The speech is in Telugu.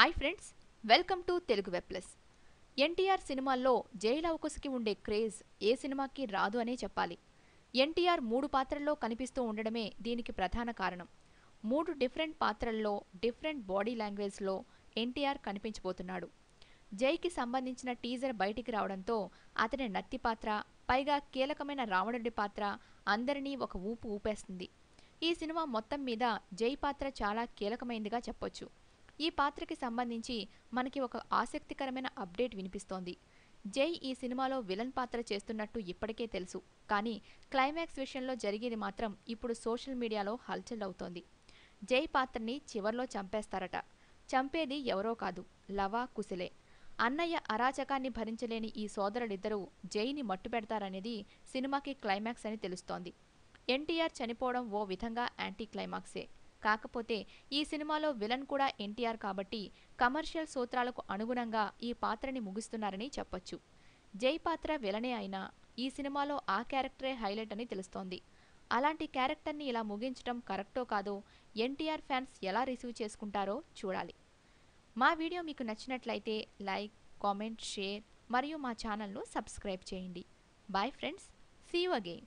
Hi friends welcome to Telugu web plus NTR సినిమాల్లో జయలవకుశకి ఉండే క్రేజ్ ఏ సినిమాకి రాదు అనే చెప్పాలి. ఎన్టీఆర్ మూడు పాత్రల్లో కనిపిస్తూ ఉండడమే దీనికి ప్రధాన కారణం. మూడు డిఫరెంట్ పాత్రల్లో డిఫరెంట్ బాడీ లాంగ్వేజ్లో ఎన్టీఆర్ కనిపించబోతున్నాడు. జైకి సంబంధించిన టీజర్ బయటికి రావడంతో అతని నత్తి పాత్ర పైగా కీలకమైన రావణుడి పాత్ర అందరినీ ఒక ఊపు ఊపేస్తుంది. ఈ సినిమా మొత్తం మీద జై పాత్ర చాలా కీలకమైందిగా చెప్పొచ్చు. ఈ పాత్రకి సంబంధించి మనకి ఒక ఆసక్తికరమైన అప్డేట్ వినిపిస్తోంది. జై ఈ సినిమాలో విలన్ పాత్ర చేస్తున్నట్టు ఇప్పటికే తెలుసు. కానీ క్లైమాక్స్ విషయంలో జరిగేది మాత్రం ఇప్పుడు సోషల్ మీడియాలో హల్చల్ అవుతోంది. జై పాత్రని చివర్లో చంపేస్తారట. చంపేది ఎవరో కాదు లవా కుశలే. అన్నయ్య అరాచకాన్ని భరించలేని ఈ సోదరులిద్దరూ జైని మట్టుపెడతారనేది సినిమాకి క్లైమాక్స్ అని తెలుస్తోంది. ఎన్టీఆర్ చనిపోవడం ఓ విధంగా యాంటీ క్లైమాక్సే. కాకపోతే ఈ సినిమాలో విలన్ కూడా ఎన్టీఆర్ కాబట్టి కమర్షియల్ సూత్రాలకు అనుగుణంగా ఈ పాత్రని ముగిస్తున్నారని చెప్పొచ్చు. జై పాత్ర విలనే అయినా ఈ సినిమాలో ఆ క్యారెక్టరే హైలైట్ అని తెలుస్తోంది. అలాంటి క్యారెక్టర్ని ఇలా ముగించడం కరెక్టో కాదో ఎన్టీఆర్ ఫ్యాన్స్ ఎలా రిసీవ్ చేసుకుంటారో చూడాలి. మా వీడియో మీకు నచ్చినట్లయితే లైక్ కామెంట్ షేర్ మరియు మా ఛానల్ను సబ్స్క్రైబ్ చేయండి. Bye friends see you again.